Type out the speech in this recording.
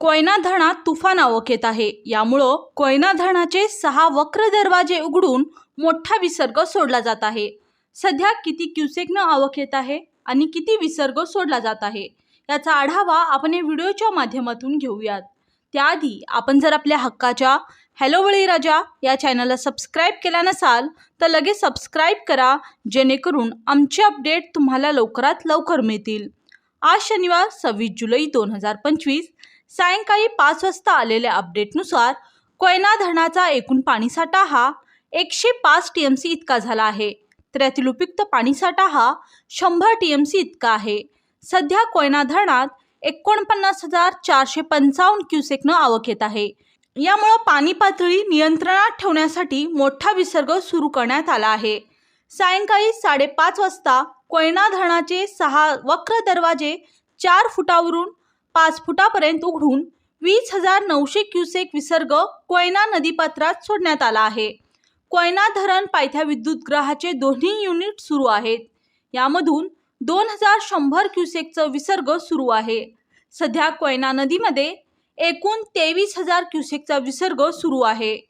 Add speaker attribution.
Speaker 1: कोयना धरणात तुफान आवक येत आहे. यामुळं कोयना धरणाचे सहा वक्र दरवाजे उघडून मोठा विसर्ग सोडला जात आहे. सध्या किती क्युसेकनं आवक येत आहे आणि किती विसर्ग सोडला जात आहे याचा आढावा आपण या व्हिडिओच्या माध्यमातून घेऊयात. त्याआधी आपण जर आपल्या हक्काच्या हॅलो बळीराजा या चॅनलला सबस्क्राईब केला नसाल तर लगेच सबस्क्राईब करा जेणेकरून आमचे अपडेट तुम्हाला लवकरात लवकर मिळतील. आज शनिवार सव्वीस जुलै दोन हजार पंचवीस सायंकाळी पाच वाजता आलेल्या अपडेटनुसार कोयना धरणाचा एकूण पाणीसाठा हा एकशे पाच टी एम सी इतका झाला आहे. तर यातील उपयुक्त पाणीसाठा हा शंभर टी एम सी इतका आहे. सध्या कोयना धरणात एकोणपन्नास हजार चारशे पंचावन्न क्युसेकनं आवक येत आहे. यामुळं पाणी पातळी नियंत्रणात ठेवण्यासाठी मोठा विसर्ग सुरू करण्यात आला आहे. सायंकाळी साडेपाच वाजता कोयना धरणाचे सहा वक्र दरवाजे चार फुटावरून पाच फुटापर्यंत उघडून वीस हजार नऊशे क्युसेक विसर्ग कोयना नदीपात्रात सोडण्यात आला आहे. कोयना धरण पायथ्या विद्युतग्रहाचे दोन्ही युनिट सुरू आहेत. यामधून दोन हजार शंभर क्युसेकचं विसर्ग सुरू आहे. सध्या कोयना नदीमध्ये एकूण तेवीस हजार क्युसेकचा विसर्ग सुरू आहे.